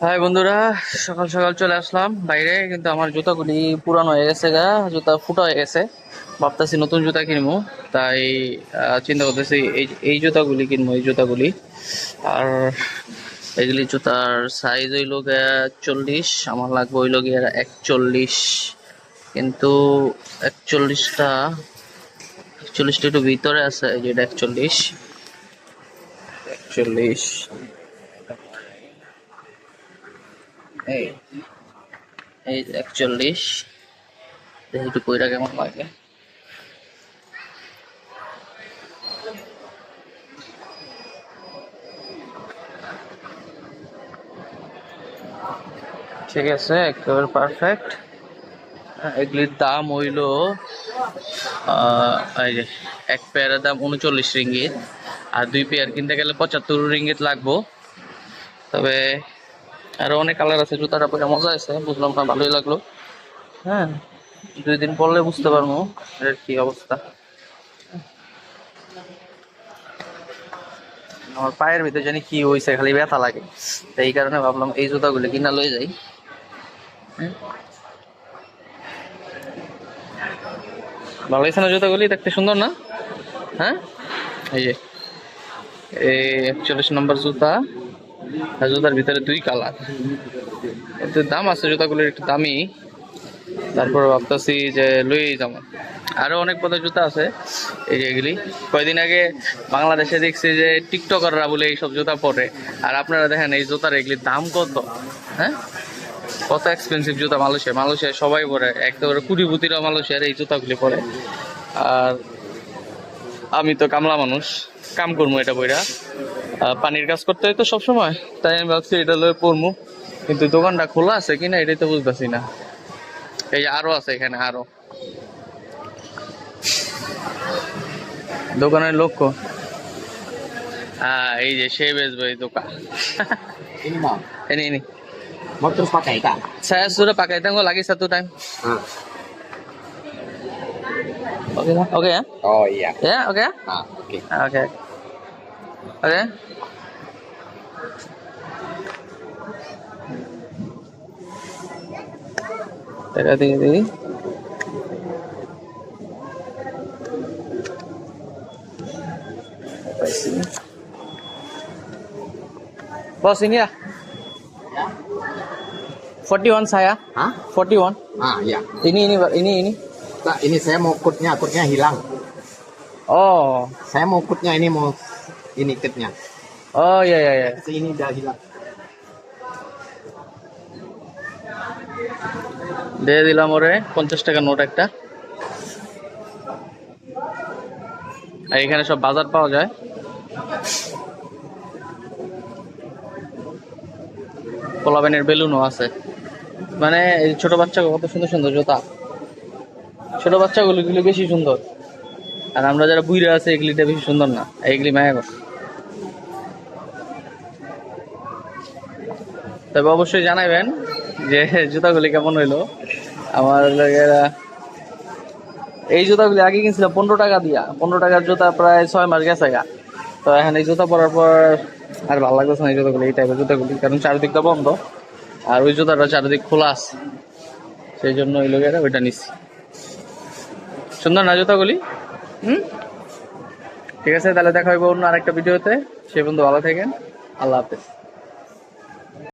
High বন্ধুরা, সকাল সকাল চলে আসলাম বাইরে, কিন্তু আমার জুতাগুলি পুরানো হয়ে গেছে গা, জুতা ফুটা হয়ে গেছে। ভাবতেছি নতুন জুতা কিনবো, তাই চিন্তা করতেছি এই এই জুতাগুলি কিনবো, এই জুতাগুলি। আর এগুলি জুতার সাইজ হইল গিয়া চল্লিশ আমার লাগবে হইল গিয়া একচল্লিশ। কিন্তু একচল্লিশটা একচল্লিশটা একটু ভিতরে আছে যেটা একচল্লিশ। একচল্লিশ। এই এই একচল্লিশ। দেখি একটু কইরা কেমন লাগে। ঠিক আছে একেবারে পারফেক্ট এগুলির দাম হইল এক পেয়ারের দাম উনচল্লিশ রিঙ্গিত। আর দুই পেয়ার কিনতে গেলে পঁচাত্তর রিঙ্গিত লাগবো। তবে আরও অনেক কালার আছে, জুতাটা পরে মজা আছে, বুঝলাম না, ভালোই লাগল। হ্যাঁ দুই দিন পরলে বুঝতে পারব এর কি অবস্থা। আমার পায়ের ভিতরে জানি কি হয়েছে খালি ব্যথা লাগে। এই কারণে ভাবলাম এই জুতাগুলো কিনা লয়ে যাই। ভালো হয়েছে না জুতাগুলি? দেখতে সুন্দর না? হ্যাঁ? এই যে, এই একচল্লিশ নম্বর জুতা। জুতার ভিতরে দুই কালার। দাম আছে জুতাগুলোর একটু দামি। তারপর ভাবতেছি যে লই যাব। আরও অনেক পদের জুতা আছে, এই যে এগুলি। কয়দিন আগে বাংলাদেশে দেখছি যে টিকটকাররা বলে এইসব জুতা পরে। আর আপনারা দেখেন এই জুতার এগুলির দাম কত? হ্যাঁ? কত এক্সপেন্সিভ জুতা মালয়েশিয়া? মালয়েশিয়া সবাই পরে, একেবারে কুড়িপুতিরা মালয়েশিয়ার এই জুতাগুলি পরে। আর আমি তো কামলা মানুষ, কাম করব এটা বইরা। পানির কাজ করতে হয় তো সবসময়। তাই আমি ভাবছি এটা লয়ে পড়ব কিন্তু দোকানটা খোলা আছে কিনা এটাই তো বুঝতেছি না। এই যে আরও আছে এখানে আরও। দোকানের লক্ষ্য হ্যাঁ এই যে সে বেচবে এই দোকান। mau terus pakai kak? saya sudah pakai tengok lagi satu time Ah. Oke ya ya ya oke Teka, tinggi tinggi. Bos ini ya? 41 saya. Hah? 41. Ah iya. Ini ini ini ini. Kak, ini saya mau kutnya, kutnya hilang. Oh. Saya mau kutnya ini mau ini kitnya. Oh ya ya ya. Ini udah hilang. দিয়ে দিলাম ওরে পঞ্চাশ টাকা note একটা আর এখানে সব বাজার পাওয়া যায় পোলাবেনের বেলুনও আছে মানে এই ছোট বাচ্চা কত সুন্দর সুন্দর জুতা ছোট বাচ্চাগুলো বেশি সুন্দর আর আমরা যারা বুইরা আছে এগুলিটা বেশি সুন্দর না। এইগুলি মায়া গো। তবে অবশ্যই জানাবেন যে জুতাগুলি কেমন হইল। আমার এই জুতাগুলি আগে কিনছিলাম পনেরো টাকা দিয়া। পনেরো টাকার জুতা প্রায় ছয় মাস গেছে গা। তো এখন এই জুতা পরার পর আর ভালো লাগতেছে না এই জুতাগুলি, এই টাইপের জুতাগুলি। কারণ চারিদিকটা বন্ধ। আর ওই জুতাটা চারিদিক খোলা আছে। সেই জন্য ওই লোকেরা ওইটা নিচ্ছি। সুন্দর না জুতাগুলি? হুম? ঠিক আছে, তাহলে দেখা হইব অন্য আরেকটা ভিডিওতে। সে বন্ধু ভালো থাকেন। আল্লাহ হাফেজ।